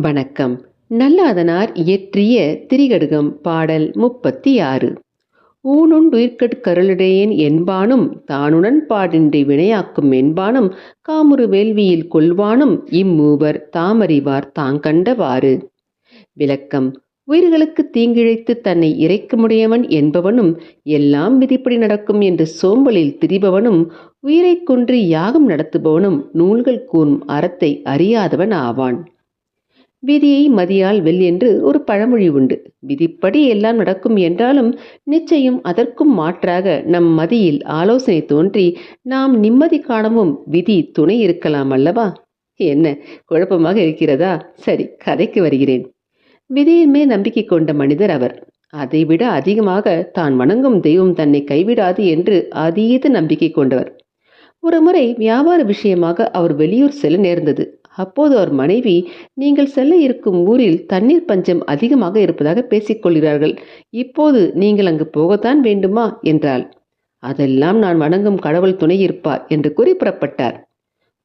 வணக்கம். நல்லாதனார் இயற்றிய திரிகடுகம் பாடல் முப்பத்தி ஆறு ஊனுண்டுயிர்கட் கருளுடையேன் என்பானும் தானுடன் பாடின்றி வினையாக்கும் என்பானும் காமுறு வேள்வியில் கொள்வானும் இம்மூவர் தாமறிவார் தாங்கண்டவாறு. விளக்கம். உயிர்களுக்கு தீங்கிழைத்து தன்னை இறைக்க முடியவன் என்பவனும் எல்லாம் விதிப்படி நடக்கும் என்று சோம்பலில் திரிபவனும் உயிரைக் கொன்று யாகம் நடத்துபவனும் நூல்கள் கூறும் அறத்தை அறியாதவன் ஆவான். விதியை மதியால் வெல் என்று ஒரு பழமொழி உண்டு. விதிப்படி எல்லாம் நடக்கும் என்றாலும் நிச்சயம் அதற்கும் மாற்றாக நம் மதியில் ஆலோசனை தோன்றி நாம் நிம்மதி காணவும் விதி துணை இருக்கலாம் அல்லவா? என்ன குழப்பமாக இருக்கிறதா? சரி கதைக்கு வருகிறேன். விதியின் மேல் நம்பிக்கை கொண்ட மனிதர் அவர். அதைவிட அதிகமாக தான் வணங்கும் தெய்வம் தன்னை கைவிடாது என்று அதீத நம்பிக்கை கொண்டவர். ஒரு முறை வியாபார விஷயமாக அவர் வெளியூர் செல்ல நேர்ந்தது. அப்போது அவர் மனைவி நீங்கள் செல்ல இருக்கும் ஊரில் தண்ணீர் பஞ்சம் அதிகமாக இருப்பதாக பேசிக்கொள்கிறார்கள் இப்போது நீங்கள் அங்கு போகத்தான் வேண்டுமா? என்றாள். அதெல்லாம் நான் வணங்கும் கடவுள் துணை இருப்பார் என்று கூறி புறப்பட்டார்.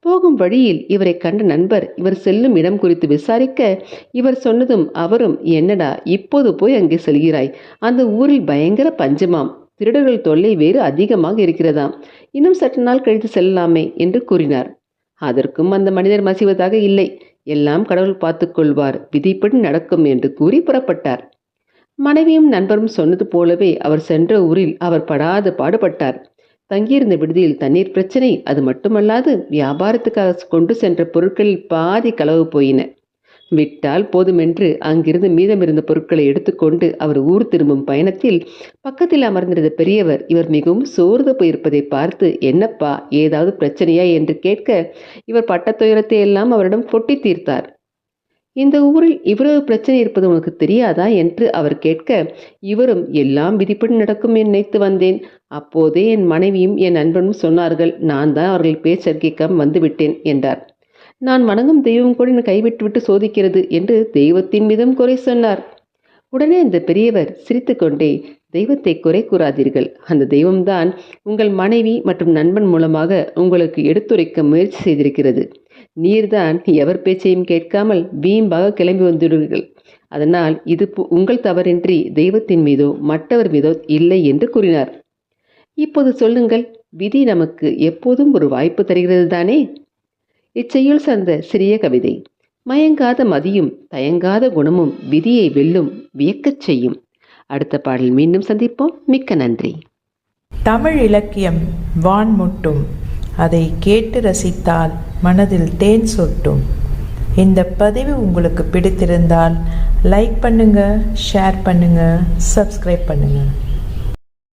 போகும் வழியில் இவரை கண்ட நண்பர் இவர் செல்லும் இடம் குறித்து விசாரிக்க இவர் சொன்னதும் அவரும் என்னடா இப்போது போய் அங்கே செல்கிறாய். அந்த ஊரில் பயங்கர பஞ்சமாம். திருடர்கள் தொல்லை வேறு அதிகமாக இருக்கிறதாம். இன்னும் சற்று நாள் கழித்து செல்லலாமே என்று கூறினார். அதற்கும் அந்த மனிதர் மசிவதாக இல்லை. எல்லாம் கடவுள் பார்த்துக்கொள்வார் விதிப்படி நடக்கும் என்று கூறி புறப்பட்டார். மனைவியும் நண்பரும் சொன்னது போலவே அவர் சென்ற ஊரில் அவர் படாது பாடுபட்டார். தங்கியிருந்த விடுதியில் தண்ணீர் பிரச்சனை அது மட்டுமல்லாது வியாபாரத்துக்காக கொண்டு சென்ற பொருட்களில் பாதி களவு போயின. விட்டால் போதுமென்று அங்கிருந்து மீதமிருந்த பொருட்களை எடுத்துக்கொண்டு அவர் ஊர் திரும்பும் பயணத்தில் பக்கத்தில் அமர்ந்திருந்த பெரியவர் இவர் மிகவும் சோர்ந்து போயிருப்பதை பார்த்து என்னப்பா ஏதாவது பிரச்சனையா? என்று கேட்க இவர் பட்ட துயரத்தை எல்லாம் அவரிடம் கொட்டி தீர்த்தார். இந்த ஊரில் இவ்வளவு பிரச்சனை இருப்பது உனக்கு தெரியாதா? என்று அவர் கேட்க இவரும் எல்லாம் விதிப்படி நடக்கும் என் நினைத்து வந்தேன். அப்போதே என் மனைவியும் என் நண்பனும் சொன்னார்கள் நான் தான் அவர்கள் பேச்சர் வந்துவிட்டேன் என்றார். நான் வணங்கும் தெய்வம் கூட என்னை கைவிட்டுவிட்டு சோதிக்கிறது என்று தெய்வத்தின் மீதும் குறை சொன்னார். உடனே அந்த பெரியவர் சிரித்துக்கொண்டே தெய்வத்தை குறை கூறாதீர்கள். அந்த தெய்வம்தான் உங்கள் மனைவி மற்றும் நண்பன் மூலமாக உங்களுக்கு எடுத்துரைக்க முயற்சி செய்திருக்கிறது. நீர்தான் எவர் பேச்சையும் கேட்காமல் வீம்பாக கிளம்பி வந்துடுவீர்கள். அதனால் இது உங்கள் தவறின்றி தெய்வத்தின் மீதோ மற்றவர் மீதோ இல்லை என்று கூறினார். இப்போது சொல்லுங்கள். விதி நமக்கு எப்போதும் ஒரு வாய்ப்பு தருகிறது தானே? இச்செயல் சார்ந்த சிறிய கவிதை. மயங்காத மதியும் தயங்காத குணமும் விதியை வெல்லும் வியக்கச் செய்யும். அடுத்த பாடல் மீண்டும் சந்திப்போம். மிக்க நன்றி. தமிழ் இலக்கியம் வான்முட்டும். அதை கேட்டு ரசித்தால் மனதில் தேன் சொட்டும். இந்த பதிவு உங்களுக்கு பிடித்திருந்தால் லைக் பண்ணுங்க ஷேர் பண்ணுங்க சப்ஸ்கிரைப் பண்ணுங்கள்